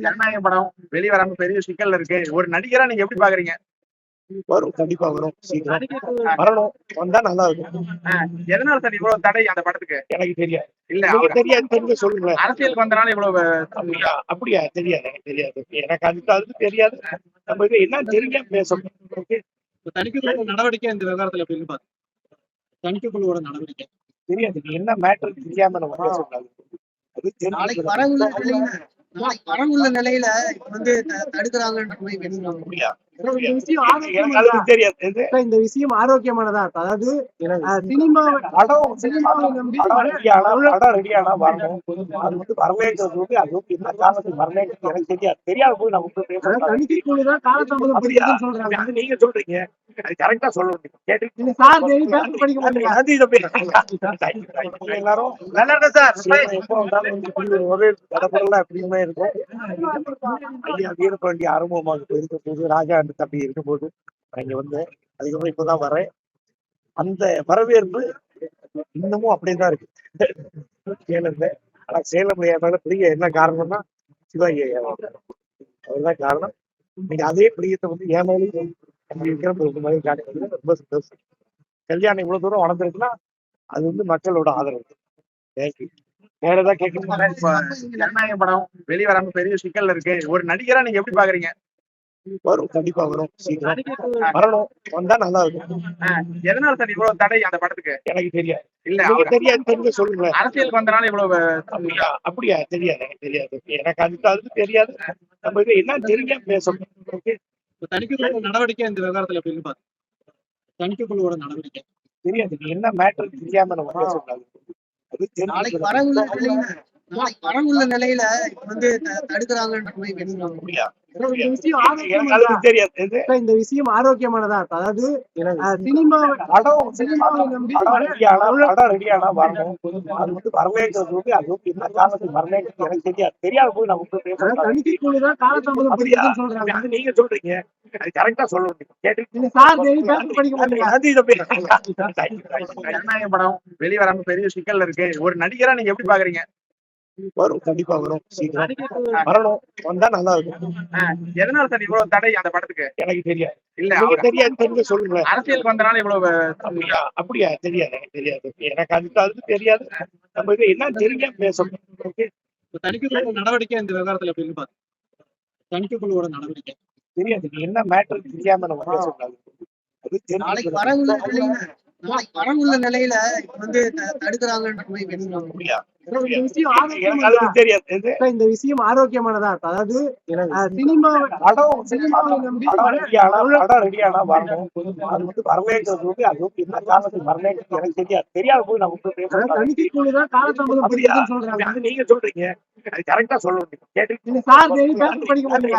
ஜனநாயக படம் வெளிய வராம பெரிய சிக்கல்ல இருக்கு. ஒரு நடிகரா நீங்க எப்படி பாக்குறீங்க? வரும். கண்டிப்பா வரும். சீக்கிரம். வரணும். வந்தா நல்லா இருக்கும். எதனால சார் இவ்வளவு தடை அந்த படத்துக்கு? எனக்கு தெரியாது. இல்ல தெரியாது தெரிஞ்ச சொல்லுங்க அரசியலுக்கு வந்தனால இவ்வளவு அப்படியா? அப்படியா? தெரியாது. எனக்கு தெரியாது. எனக்கு அதுக்கு அதுக்கு தெரியாது. நம்ம இது என்ன தெரிஞ்ச பேசணும். Okay? தணிக்கைக்குழுவோட நடவடிக்கை இந்த விவகாரத்துல எப்படின்னு பாத்து தணிக்கைக்குழுவோட நடவடிக்கை. தெரியாது. என்ன மேட்டர் தெரியாம நம்ம பேசக்கூடாது. அது நாளைக்கு தெரிஞ்சு வரவுள்ள நிலையில நிலையில இப்ப வந்து த- தடுக்கிறாங்கன்ற மாதிரி இந்த விஷயம் தெரியாது. இந்த விஷயம் ஆரோக்கியமானதா? அதாவது சினிமா சினிமாவை நம்பி வரவேற்கிறது வந்து அது என்ன காரணத்துக்கு வரவேற்கிறது எனக்கு தெரியாது. தெரியாத சொல்றாங்க. அது நீங்க சொல்றீங்க. அது கரெக்டா கேட்டு சார் படிக்க மாட்டீங்க அது இதை போய் எல்லாரும். நல்லா இருக்கா சார் சரி, எப்போ வந்தாலும் வந்து இப்படி ஒரு தடப்படலாம் எப்படியுமே இருக்கும். ஐயா வீரபாண்டி ஆரம்பமாக இருக்க போது ராஜா அந்த தம்பி இருக்க போது நான் இங்க வந்தேன் அதுக்கப்புறம் இப்பதான் வரேன். அந்த வரவேற்பு இன்னமும் அப்படியே தான் இருக்கு. சேலம்ல. ஆனா சேலம் ஐயானால பிடிக்க என்ன காரணம்னா சிவாஜி ஐயா. அதுதான் காரணம். நீங்க அதே பிடிக்கத்தை வந்து என் மேலேயும் இருக்கிற மாதிரி காட்டுறது ரொம்ப சந்தோஷம். கல்யாணம் இவ்வளவு தூரம் வளர்ந்துருக்குன்னா அது வந்து மக்களோட ஆதரவு. தேங்க்யூ வேற ஏதாவது கேட்கணும்? ஜனநாயக படம் வெளியே வராம பெரிய சிக்கல்ல இருக்கு. ஒரு நடிகரா நீங்க எப்படி பாக்குறீங்க? வரும். கண்டிப்பா வரும். சீக்கிரம். வரணும். வந்தா நல்லா இருக்கும். எதனால சார் இவ்வளவு தடை அந்த படத்துக்கு? எனக்கு தெரியாது. இல்ல தெரியாது தெரிஞ்ச சொல்லுங்க அரசியலுக்கு வந்தனால இவ்வளவு அப்படியா? அப்படியா? தெரியாது. எனக்கு தெரியாது. எனக்கு அதுக்கு அதுக்கு தெரியாது. நம்ம இது என்ன தெரிஞ்ச பேசணும். Okay? தணிக்கைக்குழுவோட நடவடிக்கை இந்த விவகாரத்துல எப்படின்னு பாத்து தணிக்கைக்குழுவோட நடவடிக்கை. தெரியாது. நீ என்ன மேட்டர் தெரியாம நம்ம பேசக்கூடாது. அது நாளைக்கு தெரிஞ்சு வரவுள்ள நிலையில நாளைக்கு வரவுள்ள நிலையில இப்ப வந்து தடுக்கிறாங்கன்ற மாதிரி பேசுறாங்க. அப்படியா? இந்த விஷயம் ஆரோக்கியமானதா அதுக்கு தெரியாது இது இந்த விஷயம் ஆரோக்கியமானதா அதாவது சினிமா படம் சினிமாவை நம்பி படம் ரெடியானா வரணும் அது வந்து வரவேற்கிறது அது வந்து என்ன காரணத்துக்கு வரவேற்கிறது எனக்கு தெரியாது போய் பேசக்கூடாது தணிக்கைக்குழு தான் பண்ணிருக்குன்னு சொல்றாங்க அது நீங்க சொல்றீங்க அது கரெக்டா கேட்டு நீங்க சார் படிக்க படம் வெளிய வராம பெரிய சிக்கல்ல இருக்கு ஒரு நடிகரா நீங்க எப்படி பாக்குறீங்க வரும். கண்டிப்பா வரும். சீக்கிரம். வரணும். வந்தா நல்லா இருக்கும். எதனால சார் இவ்வளவு தடை அந்த படத்துக்கு? எனக்கு தெரியாது. இல்ல எனக்கு அவர் தெரியாது தெரிஞ்ச சொல்லுங்க அரசியலுக்கு வந்தனால இவ்வளவு அப்படியா? அப்படியா? தெரியாது. எனக்கு தெரியாது. எனக்கு அதுக்கு அதுக்கு தெரியாது. நம்ம இது என்ன தெரிஞ்ச பேசணும். Okay? தணிக்கைக்குழுவோட நடவடிக்கை இந்த விவகாரத்துல எப்படின்னு பாத்து தணிக்கைக்குழுவோட நடவடிக்கை. தெரியாது. என்ன மேட்டர் தெரியாம நம்ம பேசக்கூடாது. அது நாளைக்கு தெரிஞ்சு வரவுள்ள நிலையில வந்து த- தடுக்கிறாங்கன்ற மாதிரி பேசுறாங்க. அப்படியா? இந்த விஷயம் எனக்கு ஆரோக்கியமானதா அதுக்கு தெரியாது. இந்த விஷயம் ஆரோக்கியமானதா அதாவது சினிமா படம் சினிமாவை நம்பி படம் ரெடியானா வரணும். அது வந்து வரவேற்கிறது வந்து அது வந்து என்ன காரணத்துக்கு வரவேற்கிறது எனக்கு தெரியாது. தெரியாத போய் பேசக்கூடாது தணிக்கைக்குழு தான் பண்ணிருக்குன்னு சொல்றாங்க. நீங்க சொல்றீங்க. அது கரெக்டா சொல்லணும் கேட்டு சார் படிக்க மாட்டீங்க